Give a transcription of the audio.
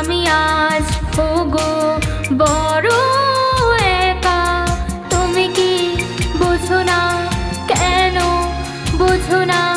আমি আজ হোগো বড় একা। তুমি কি বুঝো না? কেন বুঝো না?